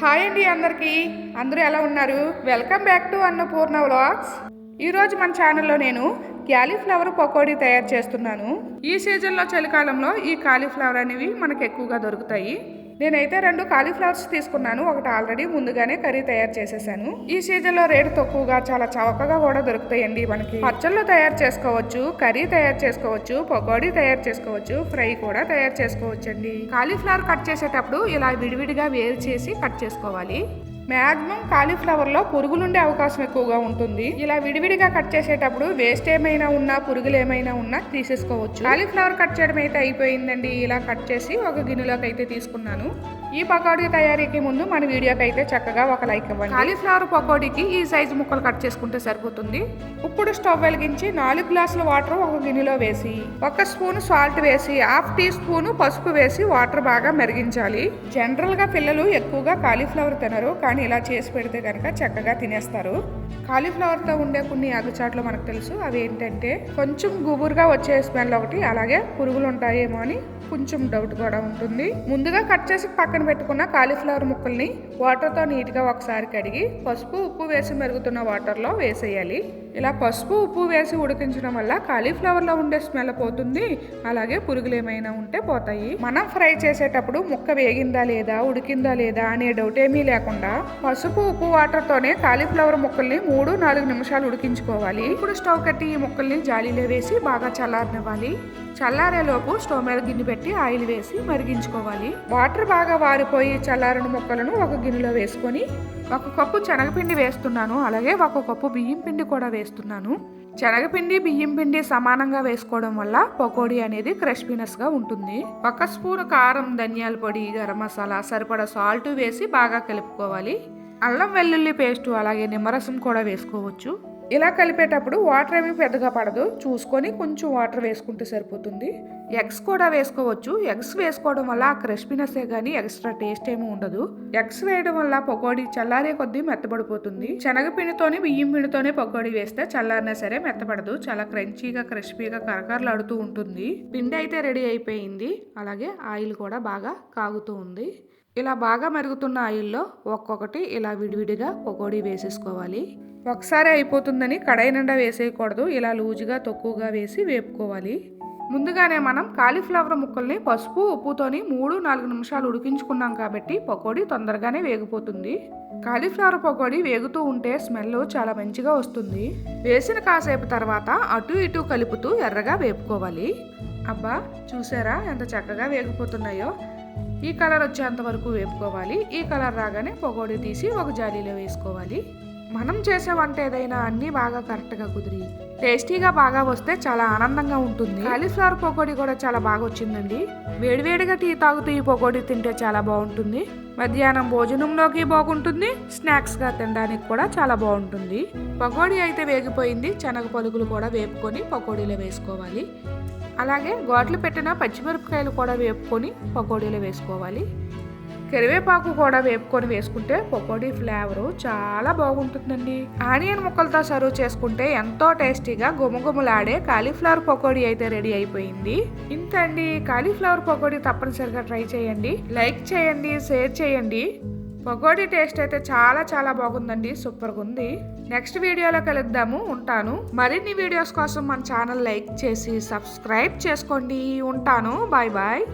Hi అండి అందరికీ. అందరూ ఎలా ఉన్నారు? Welcome back to Annapurna vlogs ఈరోజు మన ఛానల్లో నేను క్యాలీఫ్లవర్ పకోడీ తయారు చేస్తున్నాను. ఈ సీజన్లో చలికాలంలో ఈ కాలీఫ్లవర్ అనేవి మనకు ఎక్కువగా దొరుకుతాయి. నేనైతే రెండు కాలీఫ్లవర్స్ తీసుకున్నాను. ఒకటి ఆల్రెడీ ముందుగానే కర్రీ తయారు చేసేసాను. ఈ సీజన్లో రేటు తక్కువగా చాలా చవకగా కూడా దొరుకుతాయండి మనకి. పచ్చళ్ళు తయారు చేసుకోవచ్చు కర్రీ తయారు చేసుకోవచ్చు పకోడీ తయారు చేసుకోవచ్చు ఫ్రై కూడా తయారు చేసుకోవచ్చు అండి కాలీఫ్లవర్ కట్ చేసేటప్పుడు ఇలా విడివిడిగా వేరు చేసి కట్ చేసుకోవాలి. మాక్సిమం కాలీఫ్లవర్లో పురుగులుండే అవకాశం ఎక్కువగా ఉంటుంది. ఇలా విడివిడిగా కట్ చేసేటప్పుడు వేస్ట్ ఏమైనా ఉన్నా పురుగులు ఏమైనా ఉన్నా తీసేసుకోవచ్చు. కాలీఫ్లవర్ కట్ చేయడం అయితే అయిపోయిందండి. ఇలా కట్ చేసి ఒక గిన్నెలోకి అయితే తీసుకున్నాను. ఈ పకోడీ తయారీకి ముందు మన వీడియోకి అయితే చక్కగా ఒక లైక్ ఇవ్వండి. కాలీఫ్లవర్ పకోడీకి ఈ సైజు ముక్కలు కట్ చేసుకుంటే సరిపోతుంది. ఇప్పుడు స్టవ్ వెలిగించి నాలుగు గ్లాసుల వాటర్ ఒక గిన్నెలో వేసి ఒక స్పూన్ సాల్ట్ వేసి హాఫ్ టీ స్పూన్ పసుపు వేసి వాటర్ బాగా మరిగించాలి. జనరల్గా పిల్లలు ఎక్కువగా కాలీఫ్లవర్ తినరు కానీ ఇలా చేసి పెడితే కనుక చక్కగా తినేస్తారు. కాలీఫ్లవర్తో ఉండే కొన్ని అగుచాట్లు మనకు తెలుసు. అవి ఏంటంటే కొంచెం గుబురుగా వచ్చే స్మెల్ ఒకటి అలాగే పురుగులు ఉంటాయేమో అని కొంచెం డౌట్ కూడా ఉంటుంది. ముందుగా కట్ చేసి పక్కన పెట్టుకున్న కాలీఫ్లవర్ ముక్కల్ని వాటర్తో నీట్గా ఒకసారి కడిగి పసుపు ఉప్పు వేసి మెరుగుతున్న వాటర్లో వేసేయాలి. ఇలా పసుపు ఉప్పు వేసి ఉడికించడం వల్ల కాలీఫ్లవర్లో ఉండే స్మెల్ పోతుంది. అలాగే పురుగులు ఏమైనా ఉంటే పోతాయి. మనం ఫ్రై చేసేటప్పుడు ముక్క వేగిందా లేదా ఉడికిందా లేదా అనే డౌట్ ఏమీ లేకుండా పసుపు ఉప్పు వాటర్తోనే కాలీఫ్లవర్ ముక్కల్ని మూడు నాలుగు నిమిషాలు ఉడికించుకోవాలి. ఇప్పుడు స్టవ్ కట్టి ఈ ముక్కల్ని జాలీలో వేసి బాగా చల్లారనివ్వాలి. చల్లారేలోపు స్టవ్ మీద గిన్నె పెట్టి ఆయిల్ వేసి మరిగించుకోవాలి. వాటర్ బాగా వారిపోయి చల్లారిన ముక్కలను ఒక గిన్నెలో వేసుకొని ఒక కప్పు శనగపిండి వేస్తున్నాను. అలాగే ఒక కప్పు బియ్యం పిండి కూడా వేస్తున్నాను. శనగపిండి బియ్యం పిండి సమానంగా వేసుకోవడం వల్ల పకోడీ అనేది క్రిస్పీనెస్గా ఉంటుంది. ఒక స్పూన్ కారం ధనియాల పొడి గరం మసాలా సరిపడా సాల్ట్ వేసి బాగా కలుపుకోవాలి. అల్లం వెల్లుల్లి పేస్టు అలాగే నిమ్మరసం కూడా వేసుకోవచ్చు. ఇలా కలిపేటప్పుడు వాటర్ ఏమీ పెద్దగా పడదు. చూసుకొని కొంచెం వాటర్ వేసుకుంటే సరిపోతుంది. ఎగ్స్ కూడా వేసుకోవచ్చు. ఎగ్స్ వేసుకోవడం వల్ల ఆ క్రిస్పీనెస్సే కానీ ఎక్స్ట్రా టేస్ట్ ఏమీ ఉండదు. ఎగ్స్ వేయడం వల్ల పకోడీ చల్లారే కొద్దీ మెత్తబడిపోతుంది. శనగపిండితోని బియ్యం పిండితోనే పకోడీ వేస్తే చల్లారినా సరే మెత్తపడదు చాలా క్రంచీగా క్రిస్పీగా కరకరలాడుతూ ఉంటుంది. పిండి అయితే రెడీ అయిపోయింది. అలాగే ఆయిల్ కూడా బాగా కాగుతూ ఉంది. ఇలా బాగా మరుగుతున్న ఆయిల్లో ఒక్కొక్కటి ఇలా విడివిడిగా పకోడీ వేసేసుకోవాలి. ఒకసారి అయిపోతుందని కడాయి నిండా వేసేయకూడదు. ఇలా లూజుగా తక్కువగా వేసి వేపుకోవాలి. ముందుగానే మనం కాలీఫ్లవర్ ముక్కల్ని పసుపు ఉప్పుతోని మూడు నాలుగు నిమిషాలు ఉడికించుకున్నాం కాబట్టి పకోడీ తొందరగానే వేగిపోతుంది. కాలీఫ్లవర్ పకోడీ వేగుతూ ఉంటే స్మెల్ చాలా మంచిగా వస్తుంది. వేసిన కాసేపు తర్వాత అటు ఇటు కలుపుతూ ఎర్రగా వేపుకోవాలి. అబ్బా చూసారా ఎంత చక్కగా వేగిపోతున్నాయో? ఈ కలర్ వచ్చేంత వరకు వేపుకోవాలి. ఈ కలర్ రాగానే పకోడీ తీసి ఒక జాలీలో వేసుకోవాలి. మనం చేసే వంట ఏదైనా అన్నీ బాగా కరెక్ట్గా కుదిరి టేస్టీగా బాగా వస్తే చాలా ఆనందంగా ఉంటుంది. కాలీఫ్లవర్ పకోడీ కూడా చాలా బాగా వచ్చిందండి. వేడివేడిగా టీ తాగుతూ ఈ పకోడీ తింటే చాలా బాగుంటుంది. మధ్యాహ్నం భోజనంలోకి బాగుంటుంది స్నాక్స్గా తినడానికి కూడా చాలా బాగుంటుంది. పకోడీ అయితే వేగిపోయింది శనగ పలుకులు కూడా వేపుకొని పకోడీలో వేసుకోవాలి. అలాగే గోట్లు పెట్టిన పచ్చిమిరపకాయలు కూడా వేపుకొని పకోడీలో వేసుకోవాలి. కరివేపాకు కూడా వేపుకొని వేసుకుంటే పకోడీ ఫ్లేవరు చాలా బాగుంటుందండి. ఆనియన్ ముక్కలతో సర్వ్ చేసుకుంటే ఎంతో టేస్టీగా గుమగుమలాడే కాలీఫ్లవర్ పకోడీ అయితే రెడీ అయిపోయింది. ఇంత అండి. కాలీఫ్లవర్ పకోడీ తప్పనిసరిగా ట్రై చేయండి. లైక్ చేయండి షేర్ చేయండి. పకోడీ టేస్ట్ అయితే చాలా చాలా బాగుందండి. సూపర్గా ఉంది. నెక్స్ట్ వీడియోలో కలుద్దాము. ఉంటాను. మరిన్ని వీడియోస్ కోసం మన ఛానల్ లైక్ చేసి సబ్స్క్రైబ్ చేసుకోండి. ఉంటాను. Bye bye.